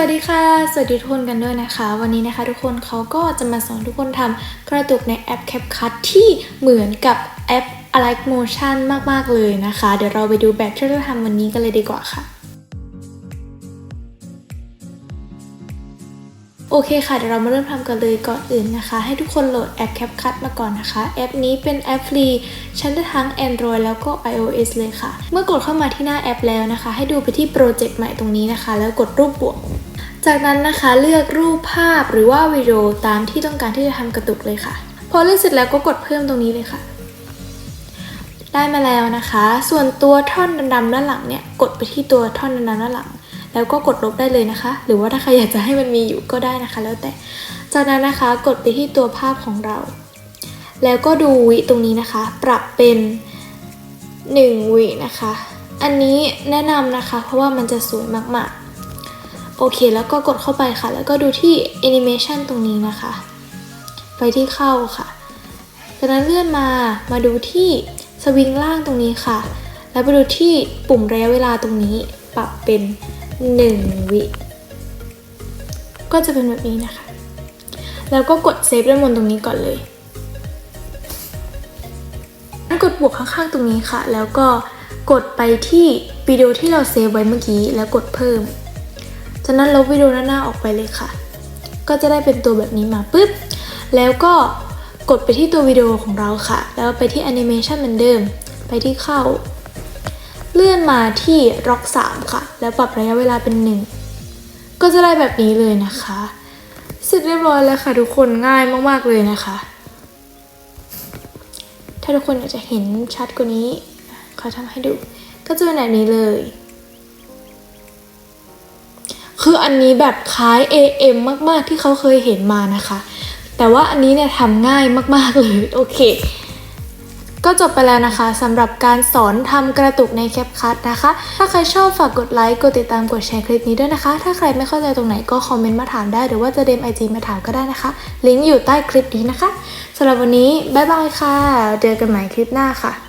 วัสดีค่ะ สวัสดีทุกคนกันด้วยนะคะ วันนี้นะคะทุกคนเขาก็จะมาสอนทุกคนทำกระตุกในแอป CapCut ที่เหมือนกับแอป Alight Motion มาก ๆ เลยนะคะ เดี๋ยวเราไปดูแบบที่เราทำวันนี้กันเลยดีกว่าค่ะโอเคค่ะเดี๋ยวเรามาเริ่มทำกันเลยก่อนอื่นนะคะ ให้ทุกคนโหลดแอป CapCut มาก่อนนะคะ แอปนี้เป็นแอปฟรีใช้ได้ทั้ง Android แล้วก็ iOS เลยค่ะ เมื่อกดเข้ามาที่หน้าแอปแล้วนะคะ ให้ดูไปที่โปรเจกต์ใหม่ตรงนี้นะคะ แล้วกดรูปบวก จากนั้นนะคะเลือกรูปภาพหรือว่าวิดีโอตามที่ต้องการที่จะทำกระตุกเลยค่ะ พอเลือกเสร็จแล้วก็กดเพิ่มตรงนี้เลยค่ะ ได้มาแล้วนะคะ ส่วนตัวท่อนดำๆด้านหลังเนี่ยกดไปที่ตัวท่อนดำๆด้านหลัง แล้วก็กดลบได้เลยนะคะ หรือว่าถ้าใครอยากจะให้มันมีอยู่ก็ได้นะคะ แล้วแต่ จากนั้นนะคะกดไปที่ตัวภาพของเรา แล้วก็ดูวิตรงนี้นะคะ ปรับเป็น 1วินะคะ อันนี้แนะนำนะคะ เพราะว่ามันจะสวยมากๆ โอเค แล้วก็กดเข้าไปค่ะ แล้วก็ดูที่ Animation ตรงนี้นะคะ ไปที่เข้าค่ะจากนั้นเลื่อนมามาดูที่สวิงล่างตรงนี้ค่ะ แล้วไปดูที่ปุ่มระยะเวลาตรงนี้ปรับเป็น 1 วิ ก็จะเป็นแบบนี้นะคะ แล้วก็กดเซฟด้านบนตรงนี้ก่อนเลยกดบวกข้างๆตรงนี้ค่ะ แล้วก็กดไปที่วิดีโอที่เราเซฟไว้เมื่อกี้แล้วกดเพิ่ม จากนั้นลบวิดีโอหน้าๆออกไปเลยค่ะ ก็จะได้เป็นตัวแบบนี้มาปุ๊บ แล้วก็กดไปที่ตัววิดีโอของเราค่ะ แล้วไปที่แอนิเมชันเหมือนเดิม ไปที่เข้า เลื่อนมาที่ล็อก3ค่ะ แล้วปรับระยะเวลาเป็น 1 ก็จะได้แบบนี้เลยนะคะ เสร็จเรียบร้อยแล้วค่ะทุกคนง่ายมากๆเลยนะคะ ถ้าทุกคนอยากจะเห็นชัดกว่านี้เขาทำให้ดู ก็จะเป็นแบบนี้เลย คืออันนี้แบบคล้าย AM มาก ๆ ที่เขาเคยเห็นมานะคะ แต่ว่าอันนี้เนี่ยทำง่ายมาก ๆ เลย โอเค ก็จบไปแล้วนะคะสำหรับการสอนทำกระตุกในแคปคัทนะคะ ถ้าใครชอบฝากกดไลค์ กดติดตาม กดแชร์คลิปนี้ด้วยนะคะ ถ้าใครไม่เข้าใจตรงไหนก็คอมเมนต์มาถามได้ หรือว่าจะเดมไอจีมาถามก็ได้นะคะ ลิงก์อยู่ใต้คลิปนี้นะคะสำหรับวันนี้บ๊ายบายค่ะ เจอกันใหม่คลิปหน้าค่ะ